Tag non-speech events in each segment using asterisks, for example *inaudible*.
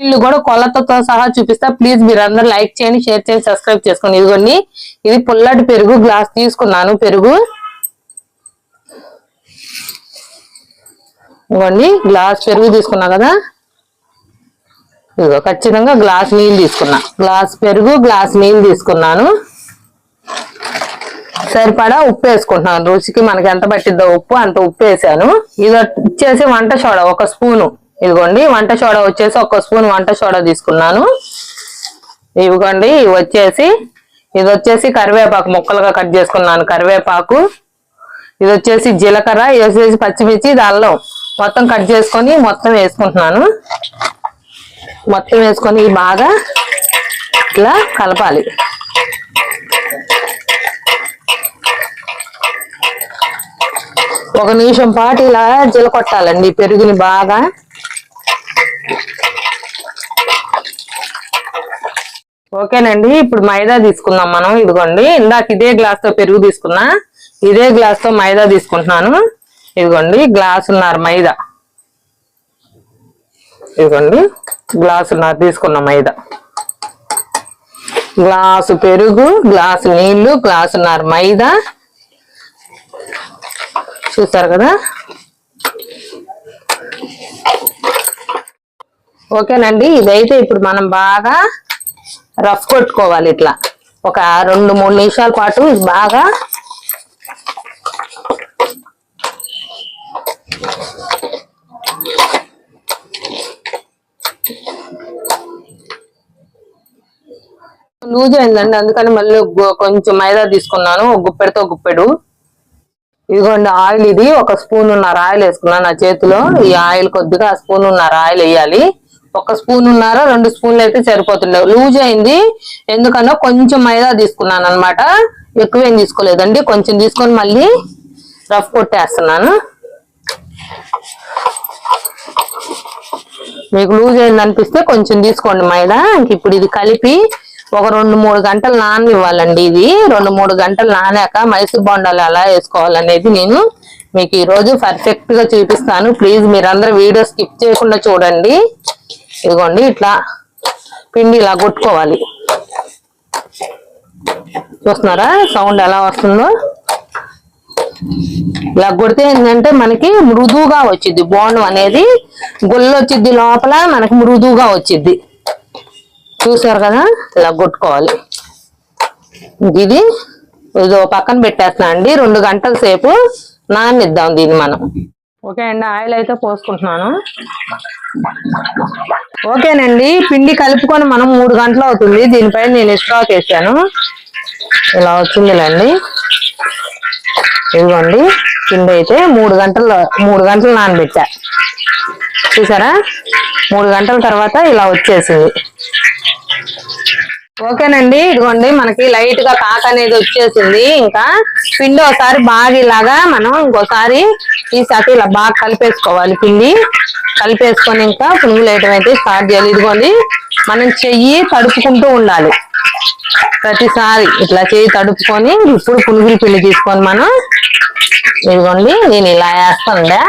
వీళ్ళు కూడా కొలతతో సహా చూపిస్తా. ప్లీజ్ మీరు అందరు లైక్ చేయండి షేర్ చేయండి సబ్స్క్రైబ్ చేసుకోండి. ఇదిగోండి ఇది పుల్లటి పెరుగు గ్లాస్ తీసుకున్నాను పెరుగు. ఇదిగోండి గ్లాస్ పెరుగు తీసుకున్నా కదా. ఇదిగో ఖచ్చితంగా గ్లాస్ నీళ్ళు తీసుకున్నా. గ్లాస్ పెరుగు గ్లాస్ నీళ్ళు తీసుకున్నాను. సరిపడా ఉప్పు వేసుకుంటున్నాను. రుచికి మనకి ఎంత పట్టిద్దో ఉప్పు అంత ఉప్పు వేసాను. ఇది వచ్చేసి వంట సోడా ఒక స్పూను. ఇదిగోండి వంట సోడా వచ్చేసి ఒక స్పూన్ వంట సోడా తీసుకున్నాను. ఇదిగోండి ఇవి వచ్చేసి ఇది వచ్చేసి కరివేపాకు ముక్కలుగా కట్ చేసుకున్నాను కరివేపాకు. ఇది వచ్చేసి జీలకర్ర ఇది వచ్చేసి పచ్చిమిర్చి ఇది అల్లం. మొత్తం కట్ చేసుకొని మొత్తం వేసుకుంటున్నాను. మొత్తం వేసుకొని బాగా ఇట్లా కలపాలి. ఒక నిమిషం పాటు ఇలా జీలకొట్టాలండి పెరుగుని బాగా. ఓకేనండి ఇప్పుడు మైదా తీసుకుందాం మనం ఇదిగోండి. ఇందాక ఇదే గ్లాస్తో పెరుగు తీసుకున్నా ఇదే గ్లాస్తో మైదా తీసుకుంటున్నాను. ఇదిగోండి గ్లాసున్నర మైదా. ఇదిగోండి గ్లాసున్నర తీసుకున్న మైదా. గ్లాసు పెరుగు గ్లాసు నీళ్ళు గ్లాసున్నర మైదా. చూసారు కదా? ఓకేనండి ఇదైతే ఇప్పుడు మనం బాగా రఫ్ కొట్టుకోవాలి ఇట్లా. ఒక రెండు మూడు నిమిషాల పాటు బాగా లూజ్ అయిందండి అందుకని మళ్ళీ కొంచెం మైదా తీసుకున్నాను ఒక గుప్పెడితో గుప్పెడు. ఇదిగోండి ఆయిల్ ఇది. ఒక స్పూన్ ఉన్నారు ఆయిల్ వేసుకున్నాను నా చేతిలో. ఈ ఆయిల్ కొద్దిగా స్పూన్ ఉన్నారు ఆయిల్ వేయాలి. ఒక స్పూన్ ఉన్నారా రెండు స్పూన్లు అయితే సరిపోతుండే. లూజ్ అయింది. ఎందుకన్నా కొంచెం మైదా తీసుకున్నాను అనమాట ఎక్కువేం తీసుకోలేదండి. కొంచెం తీసుకొని మళ్ళీ రఫ్ కొట్టేస్తున్నాను. మీకు లూజ్ అయింది అనిపిస్తే కొంచెం తీసుకోండి మైదా. ఇంక ఇప్పుడు ఇది కలిపి ఒక రెండు మూడు గంటలు నాననివ్వాలండి ఇది. రెండు మూడు గంటలు నానాక మైసూర్ బొండాలు ఎలా వేసుకోవాలనేది నేను మీకు ఈరోజు పర్ఫెక్ట్గా పర్ఫెక్ట్గా చూపిస్తాను. ప్లీజ్ మీరందరూ వీడియో స్కిప్ చేయకుండా చూడండి. ఇదిగోండి ఇట్లా పిండి ఇలా కొట్టుకోవాలి. చూస్తున్నారా? సౌండ్ ఎలా వస్తుందో? ఇలా కొడితే ఏంటంటే మనకి మృదువుగా వచ్చింది బోండం అనేది గుళ్ళు వచ్చింది లోపల మనకి మృదువుగా వచ్చింది చూసారు కదా? ఇలా కొట్టుకోవాలి. ఇది ఇది పక్కన పెట్టేస్తున్నా అండి. రెండు గంటల సేపు నానిద్దాం దీన్ని మనం. ఓకే అండి ఆయిల్ అయితే పోసుకుంటున్నాను. ఓకేనండి పిండి కలుపుకొని మనం మూడు గంటలు అవుతుంది. దీనిపైన నేను స్టాక్ వేసాను. ఇలా వచ్చిందిలేండి. ఇదిగోండి పిండి అయితే మూడు గంటలు మూడు గంటలు నానబెట్టా. చూసారా? మూడు గంటల తర్వాత ఇలా వచ్చేసింది. ఓకేనండి ఇదిగోండి మనకి లైట్గా కాక అనేది వచ్చేసింది. ఇంకా పిండి ఒకసారి బాగా ఇలాగా మనం ఇంకోసారి తీసాక ఇలా బాగా కలిపేసుకోవాలి పిండి. కలిపేసుకొని ఇంకా పునుగులు వేయటం అయితే స్టార్ట్ చేయాలి. ఇదిగోండి మనం చెయ్యి తడుపుకుంటూ ఉండాలి. ప్రతిసారి ఇట్లా చెయ్యి తడుపుకొని ఇప్పుడు పునుగులు పిండి తీసుకొని మనం ఇదిగోండి నేను ఇలా వేస్తానులే.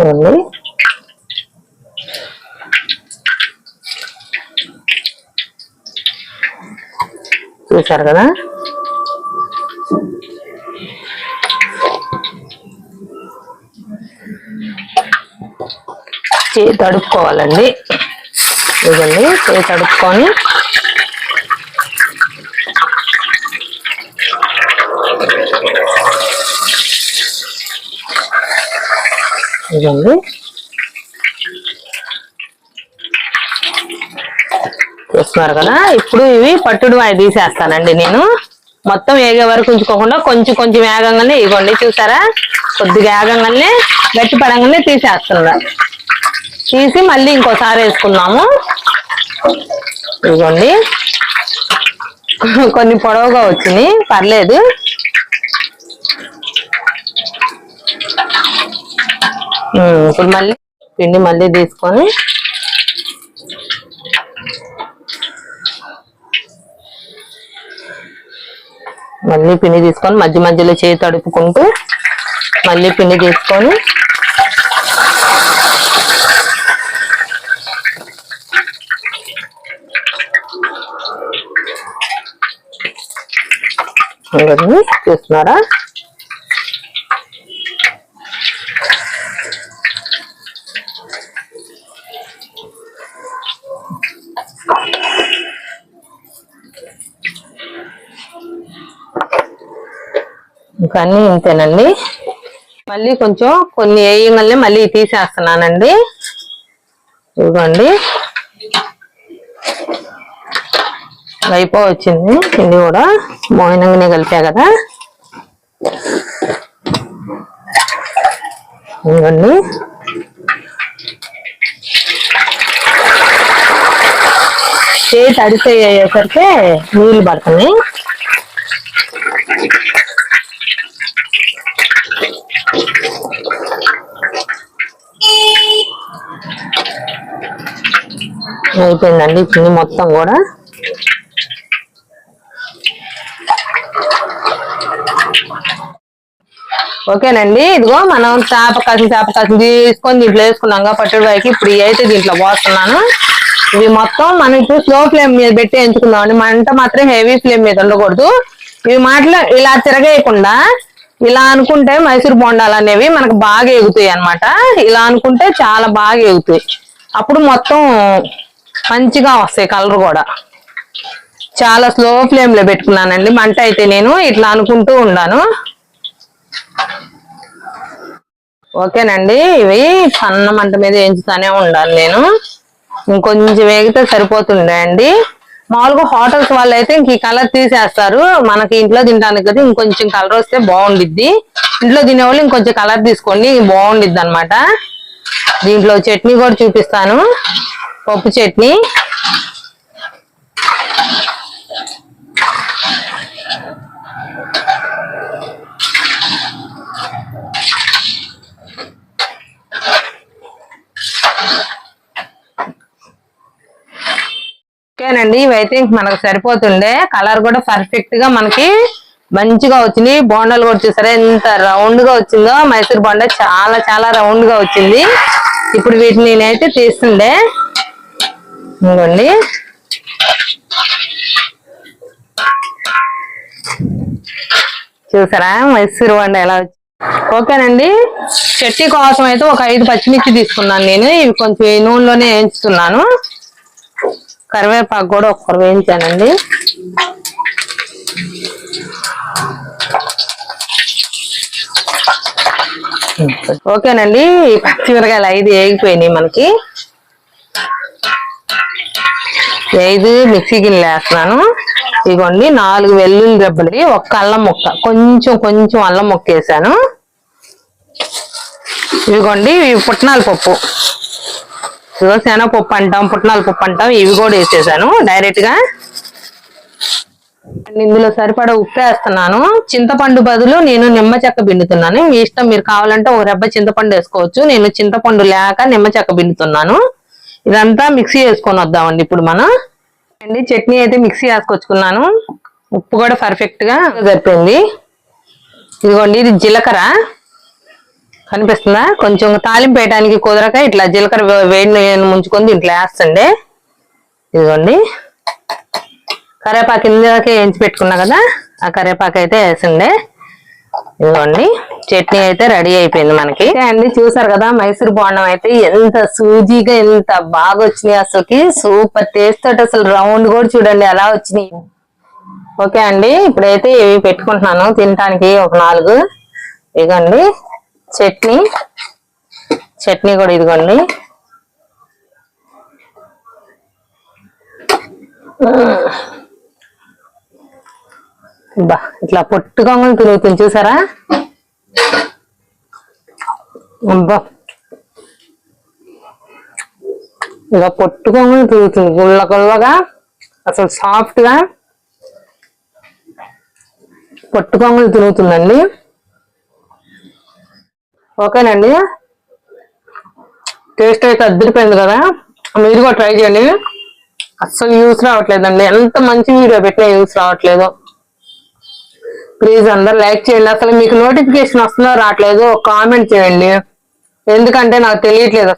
ఏమండి? చూసారు కదా? చేయి తడుపుకోవాలండి. ఇదండి చేయి తడుపుకొని ఇదండి చూస్తున్నారు కదా? ఇప్పుడు ఇవి పట్టుడు వాయి తీసేస్తానండి నేను. మొత్తం ఏగే వరకు ఉంచుకోకుండా కొంచెం కొంచెం వేగంగానే ఇవ్వండి. చూసారా? కొద్దిగా వేగంగానే గట్టి పడంగానే తీసేస్తున్నా. తీసి మళ్ళీ ఇంకోసారి వేసుకున్నాము ఇదిగోండి *laughs* కొన్ని పొడవుగా వచ్చినాయి. పర్లేదు. ఇప్పుడు మళ్ళీ పిండి మళ్ళీ తీసుకొని మళ్ళీ పిండి తీసుకొని మధ్య మధ్యలో చేయి తడుపుకుంటూ మళ్ళీ పిండి తీసుకొని చూస్తున్నారా? ఇంకా అన్ని ఇంతేనండి. మళ్ళీ కొంచెం కొన్ని వేయగలనే మళ్ళీ తీసేస్తున్నానండి. చూడండి అయిపో వచ్చింది. కింది కూడా మోయినంగానే కలిపా కదా. ఇవ్వండి చేతి తడిపోయేసరికి నీళ్ళు పడుతున్నాయి. అయిపోయిందండి పిండి మొత్తం కూడా. ఓకేనండి ఇదిగో మనం చేప కాసి చేప కాసి తీసుకొని దీంట్లో వేసుకున్నాం పట్టుడువాయికి ఇప్పుడు అయితే దీంట్లో పోస్తున్నాను. ఇవి మొత్తం మనం ఇప్పుడు స్లో ఫ్లేమ్ మీద పెట్టి ఎంచుకుందాం అండి. మంట మాత్రం హెవీ ఫ్లేమ్ మీద ఉండకూడదు. ఇవి మాటలు ఇలా తిరగేయకుండా ఇలా అనుకుంటే మైసూర్ బొండాలు అనేవి మనకు బాగా ఎగుతాయి అన్నమాట. ఇలా అనుకుంటే చాలా బాగా ఎగుతాయి. అప్పుడు మొత్తం మంచిగా వస్తాయి కలర్ కూడా. చాలా స్లో ఫ్లేమ్లో పెట్టుకున్నానండి. మంట అయితే నేను ఇట్లా అనుకుంటూ ఉన్నాను. ఓకేనండి. ఇవి సన్న మంట మీద ఎంచుతానే ఉండాలి నేను. ఇంకొంచెం వేగితే సరిపోతుండే అండి. మామూలుగా హోటల్స్ వాళ్ళు అయితే ఇంక ఈ కలర్ తీసేస్తారు. మనకి ఇంట్లో తినడానికి కదా ఇంకొంచెం కలర్ వస్తే బాగుండిద్ది. ఇంట్లో తినేవాళ్ళు ఇంకొంచెం కలర్ తీసుకోండి బాగుండిద్ది అనమాట దీంట్లో చట్నీ కూడా చూపిస్తాను. పప్పు చట్నీ. ఓకేనండి ఇవైతే ఇంక మనకు సరిపోతుండే. కలర్ కూడా పర్ఫెక్ట్గా మనకి మంచిగా వచ్చింది బోండాలు కూడా చూసారా ఎంత రౌండ్గా వచ్చిందో. మైసూర్ బోండా చాలా చాలా రౌండ్గా వచ్చింది. ఇప్పుడు వీటిని నేనైతే తీస్తుండే. ఇదిగోండి. చూసారా మైసూర్ బోండా ఎలా వచ్చింది. ఓకేనండి. చట్నీ కోసం అయితే ఒక ఐదు పచ్చిమిర్చి తీసుకున్నాను నేను. ఇవి కొంచెం నూనెలోనే వేయించుతున్నాను. కరివేపాకు కూడా ఒక్కరు వేయించానండి. ఓకేనండి ఈ పచ్చిమిరకాయలు ఐదు వేగిపోయినాయి మనకి. ఐదు మిక్సీ గిన్నెలు వేస్తున్నాను. ఇదిగోండి నాలుగు వెల్లుల్లి దెబ్బలు ఒక్క అల్లం ముక్క. కొంచెం కొంచెం అల్లం ముక్క వేసాను. ఇదిగోండి ఇవి పుట్నాల పప్పు. శివసేన పప్పు అంటాం పుట్నాల పప్పు అంటాం ఇవి కూడా వేసేసాను డైరెక్ట్గా. ఇందులో సరిపడా ఉప్పు వేస్తున్నాను. చింతపండు బదులు నేను నిమ్మ చెక్క పిండుతున్నాను. మీ ఇష్టం మీరు కావాలంటే ఒక రెబ్బ చింతపండు వేసుకోవచ్చు. నేను చింతపండు లేక నిమ్మ చెక్క పిండుతున్నాను. ఇదంతా మిక్సీ వేసుకొని వద్దామండి ఇప్పుడు మనం. అండి చట్నీ అయితే మిక్సీ వేసుకొచ్చుకున్నాను. ఉప్పు కూడా పర్ఫెక్ట్గా సరిపోయింది. ఇదిగోండి ఇది జీలకర్ర. కనిపిస్తుందా? కొంచెం తాలింపు వేయడానికి కుదరక ఇట్లా జీలకర్ర వేడి ముంచుకొని దీంట్లో వేస్తండి. ఇదిగోండి. కరేపాకు ఇందాకే ఎంచి పెట్టుకున్నా కదా ఆ కరేపాకు అయితే వేసిండే ఇదిగోండి. చట్నీ అయితే రెడీ అయిపోయింది మనకి. అండి చూసారు కదా మైసూర్ బోండం అయితే ఎంత సూజీగా ఎంత బాగా వచ్చినాయి అసలుకి. సూపర్ టేస్ట్ తోటి అసలు రౌండ్ కూడా చూడండి ఎలా వచ్చినాయి. ఓకే అండి ఇప్పుడైతే ఇవి పెట్టుకుంటున్నాను తినటానికి ఒక నాలుగు. ఇదిగోండి. చట్నీ. చట్నీ కూడా ఇదిగోండి. బా ఇట్లా పొట్టుగా తిరుగుతుంది చూసారా? అబ్బా. ఇలా కొంగలు తిరుగుతుంది గుళ్ళ గుళ్ళగా అసలు సాఫ్ట్గా. పొట్టుకొంగలు తిరుగుతుందండి. ఓకేనండి. టేస్ట్ అయితే అద్దరిపోయింది కదా. మీరు కూడా ట్రై చేయండి. అస్సలు యూస్ రావట్లేదండి. ఎంత మంచి వీడియో పెట్టినా యూస్ రావట్లేదు. ప్లీజ్ అందరు లైక్ చేయండి. అసలు మీకు నోటిఫికేషన్ వస్తుందో రావట్లేదు. కామెంట్ చేయండి. ఎందుకంటే నాకు తెలియట్లేదు